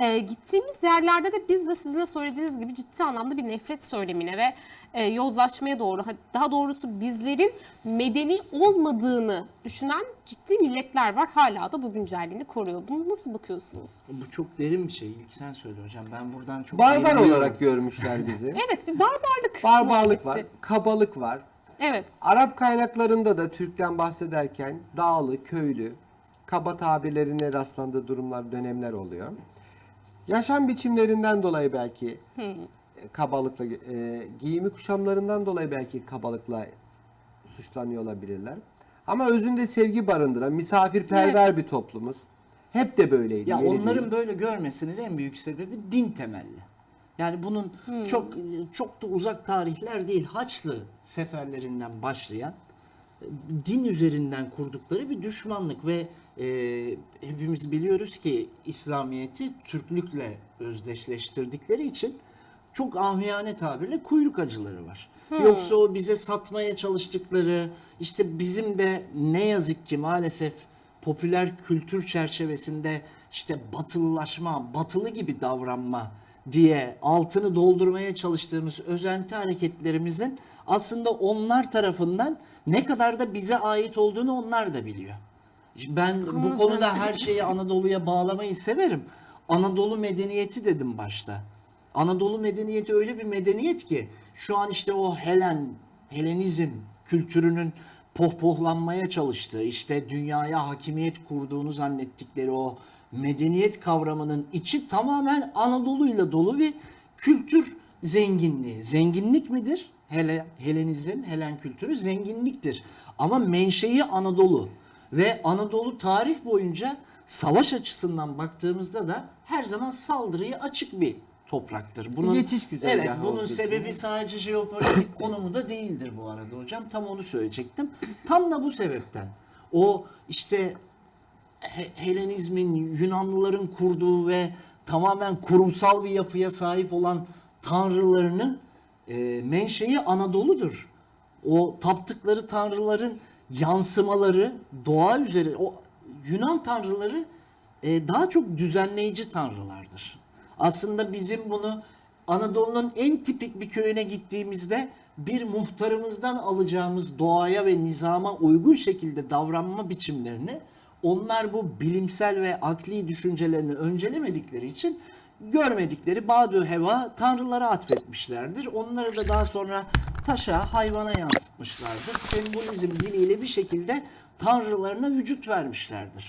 e, gittiğimiz yerlerde de biz de sizin de söylediğiniz gibi ciddi anlamda bir nefret söylemine ve e, yozlaşmaya doğru, ha- daha doğrusu bizlerin medeni olmadığını düşünen ciddi milletler var. Hala da bu güncelliğini koruyor. Bunu nasıl bakıyorsunuz? Bu çok derin bir şey. İlk sen söyle hocam. Ben buradan çok Barbar olarak görmüşler bizi. Evet bir barbarlık. Barbarlık var, kabalık var. Evet. Arap kaynaklarında da Türk'ten bahsederken dağlı, köylü, kaba tabirlerine rastlandığı durumlar, dönemler oluyor. Yaşam biçimlerinden dolayı belki e, kabalıkla, e, giyimi kuşamlarından dolayı belki kabalıkla suçlanıyor olabilirler. Ama özünde sevgi barındıran, misafirperver bir toplumuz. Hep de böyleydi. Ya onların değil. böyle görmesinin en büyük sebebi din temelli. Yani bunun çok çok da uzak tarihler değil. Haçlı seferlerinden başlayan e, din üzerinden kurdukları bir düşmanlık ve e, hepimiz biliyoruz ki İslamiyet'i Türklükle özdeşleştirdikleri için çok amiyane tabirle kuyruk acıları var. Yoksa o bize satmaya çalıştıkları işte bizim de ne yazık ki maalesef popüler kültür çerçevesinde işte batılılaşma, batılı gibi davranma diye altını doldurmaya çalıştığımız özenti hareketlerimizin aslında onlar tarafından ne kadar da bize ait olduğunu onlar da biliyor. Ben bu konuda her şeyi Anadolu'ya bağlamayı severim. Anadolu medeniyeti dedim başta. Anadolu medeniyeti öyle bir medeniyet ki şu an işte o Helen, Helenizm kültürünün pohpohlanmaya çalıştığı, işte dünyaya hakimiyet kurduğunu zannettikleri o medeniyet kavramının içi tamamen Anadolu'yla dolu bir kültür zenginliği. Zenginlik midir? Hele, Helenizm, Helen kültürü zenginliktir. Ama menşei Anadolu ve Anadolu tarih boyunca savaş açısından baktığımızda da her zaman saldırıya açık bir topraktır. Bunun geçiş güzergahı Evet, bunun olduğu için. sebebi sadece jeopolitik konumu da değildir bu arada hocam. Tam onu söyleyecektim. Tam da bu sebepten. O işte He- Helenizmin, Yunanlıların kurduğu ve tamamen kurumsal bir yapıya sahip olan tanrılarının e, menşei Anadolu'dur. O taptıkları tanrıların yansımaları doğa üzeri, o Yunan tanrıları e, daha çok düzenleyici tanrılardır. Aslında bizim bunu Anadolu'nun en tipik bir köyüne gittiğimizde bir muhtarımızdan alacağımız doğaya ve nizama uygun şekilde davranma biçimlerini onlar bu bilimsel ve akli düşüncelerini öncelemedikleri için görmedikleri Badu Heva tanrılara atfetmişlerdir. Onları da daha sonra taşa, hayvana yansıtmışlardır. Sembolizm diliyle bir şekilde tanrılarına vücut vermişlerdir.